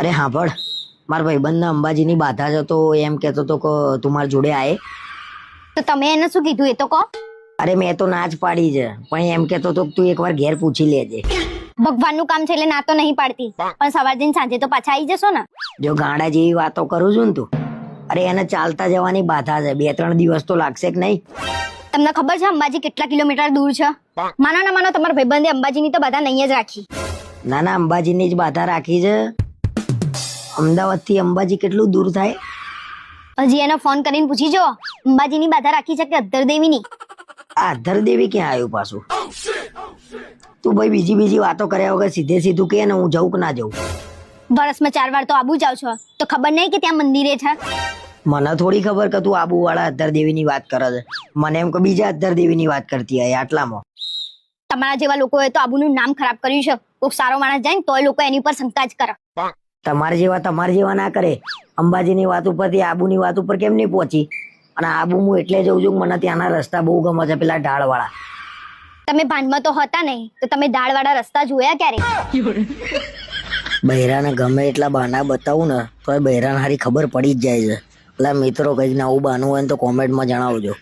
અરે હાંભળ મારા ભાઈબંધને અંબાજીની બાધા જતો એમ કહેતો હતો કે તું મારા જોડે આય. તો તમે એને શું કીધું એ તો કહો. અરે મેં તો ના જ પાડી છે પણ એમ કહેતો હતો કે તું એકવાર ઘેર પૂછી લેજે. ભગવાનનું કામ છે એટલે ના તો નહીં પાડતી. પણ સવાર જઈને સાંજે તો પાછા આવી જશો ને. જો ગાંડા જેવી વાતો કરું છું ને તું અરે એને ચાલતા જવાની બાધા છે. બે ત્રણ દિવસ તો લાગશે કે નહીં? તમને ખબર છે અંબાજી કેટલા કિલોમીટર દૂર છે? માનો ના માનો તમારા ભાઈબંધે અંબાજીની તો બધા નહીં જ રાખી. ના ના અંબાજીની જ બાધા રાખી છે. અમદાવાદથી અંબાજી કેટલું દૂર થાય? હજી એને ફોન કરીને પૂછી જો. અંબાજીની બાધા રાખી છે કે અધર દેવી ની અધર દેવી ક્યાં આવ્યું પાછું? તું ભાઈ બીજી બીજી વાતો કર્યા વગર સીધે સીધું કે ને હું જઉં કે ના જઉં? વર્ષમાં ચાર વાર તો આબુ જાવ છો. તો ખબર નહીં કે ત્યાં મંદિરે છે? મને થોડી ખબર કે તું આબુ વાળા અધર દેવીની વાત કરે છે. મને એમ કે બીજા અધર દેવીની વાત કરતી હોય આટલામાં. તમારા જેવા લોકોએ તો આબુનું નામ ખરાબ કર્યું છે. કોઈક સારો માણસ જાય ને તોય લોકો એની પર શંકા જ કરે. તમારા જેવા તમારા જેવા ના કરે અંબાજીની વાત ઉપરથી આબુની વાત ઉપર કેમ નહીં પહોંચી? અને આબુ હું એટલે જઉં છું મને ત્યાંના રસ્તા બહુ ગમે છે પેલા ઢાળવાળા. તમે ભાનમાં તો હતા નહીં તો તમે ઢાળવાળા રસ્તા જોયા ક્યારે? બહેરાને ગમે એટલા બહાના બતાવું ને તો એ બહેરાને હારી ખબર પડી જ જાય છે. એટલે મિત્રો કંઈક નવું બહાનું હોય ને તો કોમેન્ટમાં જણાવજો.